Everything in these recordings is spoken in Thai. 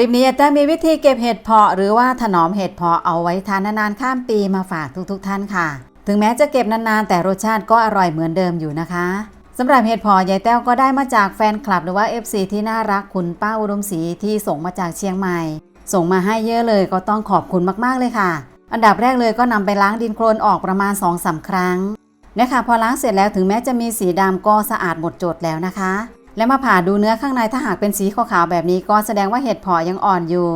ลิปนี้อาจารย์มีวิธีเก็บเห็ดเพาะหรือว่าถนอมเห็ดเพาะเอาไว้ทานนานๆข้ามปีมาฝากทุกๆทท่านค่ะ ถึงแม้จะเก็บนานๆ แต่รสชาติก็อร่อยเหมือนเดิมอยู่นะคะสำหรับเห็ดเพาะยายแต้วก็ได้มาจากแฟนคลับหรือว่า FC ที่น่ารักคุณป้าอุดมศรีที่ส่งมาจากเชียงใหม่ ส่งมาให้เยอะเลยก็ต้องขอบคุณมากๆเลยค่ะ อันดับแรกเลยก็นำไปล้างดินโคลนออกประมาณ2อสาครั้งนะคะพอล้างเสร็จแล้วถึงแม้จะมีสีดำก็สะอาดหมดจดแล้วนะคะ และมาผ่าดูเนื้อข้างในถ้าหากเป็นสีขาวๆแบบนี้ก็แสดงว่าเห็ดเพาะยังอ่อนอยู่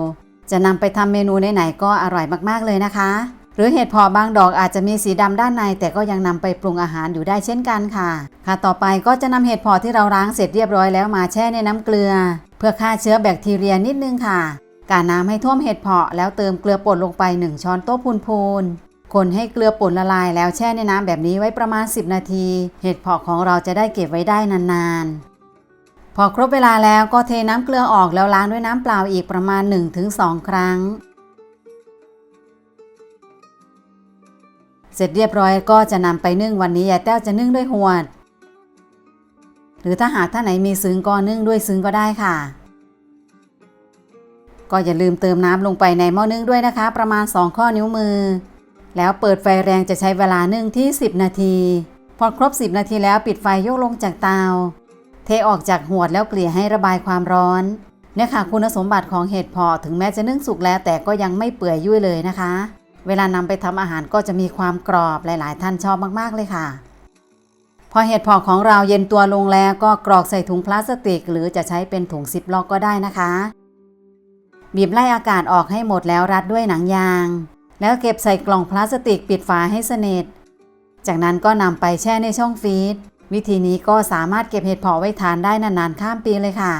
จะนำไปทำเมนูไหนๆก็อร่อยมากๆเลยนะคะ หรือเห็ดเพาะบางดอกอาจจะมีสีดำด้านใน แต่ก็ยังนำไปปรุงอาหารอยู่ได้เช่นกันค่ะ ค่ะต่อไปก็จะนำเห็ดเพาะที่เราล้างเสร็จเรียบร้อยแล้วมาแช่ในน้ำเกลือ เพื่อฆ่าเชื้อแบคทีเรียนิดนึงค่ะกาน้ำให้ท่วมเห็ดเพาะแล้วเติมเกลือป่นลงไป 1 ช้อนโต๊ะพูนๆคนให้เกลือป่นละลายแล้วแช่ในน้ำแบบนี้ไว้ประมาณ 10 นาที เห็ดเพาะของเราจะได้เก็บไว้ได้นานๆ พอครบเวลาแล้วก็เทน้ำเกลือออกแล้วล้างด้วยน้ำเปล่าอีกประมาณ 1-2 ครั้ง เสร็จเรียบร้อยก็จะนำไปนึ่งวันนี้ยายแต้วจะนึ่งด้วยหวด หรือถ้าหากท่านไหนมีซึ้งก็นึ่งด้วยซึ้งก็ได้ค่ะ ก็อย่าลืมเติมน้ำลงไปในหม้อนึ่งด้วยนะคะ ประมาณ 2 ข้อนิ้วมือ แล้วเปิดไฟแรงจะใช้เวลานึ่งที่ 10 นาที พอครบ 10 นาทีแล้วปิดไฟยกลงจากเตา เทออกจากหวดแล้วเกลี่ยให้ระบายความร้อนเนี่ยค่ะคุณสมบัติของเห็ดเพาะถึงแม้จะนึ่งสุกแล้วแต่ก็ยังไม่เปื่อยยุ่ยเลยนะคะ เวลานำไปทำอาหารก็จะมีความกรอบหลาย ๆ ท่านชอบมาก ๆ เลยค่ะ พอเห็ดเพาะของเราเย็นตัวลงแล้วก็กรอกใส่ถุงพลาสติก หรือจะใช้เป็นถุงซิปล็อกก็ได้นะคะ บีบไล่อากาศออกให้หมดแล้วรัดด้วยหนังยาง แล้วเก็บใส่กล่องพลาสติกปิดฝาให้สนิทจากนั้นก็นำไปแช่ในช่องฟรีซ วิธีนี้ก็สามารถเก็บเห็ดเพาะไว้ทานได้นานๆ ข้ามปีเลยค่ะ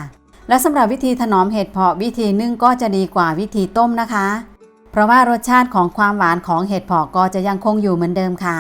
และสำหรับวิธีถนอมเห็ดเพาะวิธีนึ่งก็จะดีกว่าวิธีต้มนะคะ เพราะว่ารสชาติของความหวานของเห็ดเพาะก็จะยังคงอยู่เหมือนเดิมค่ะ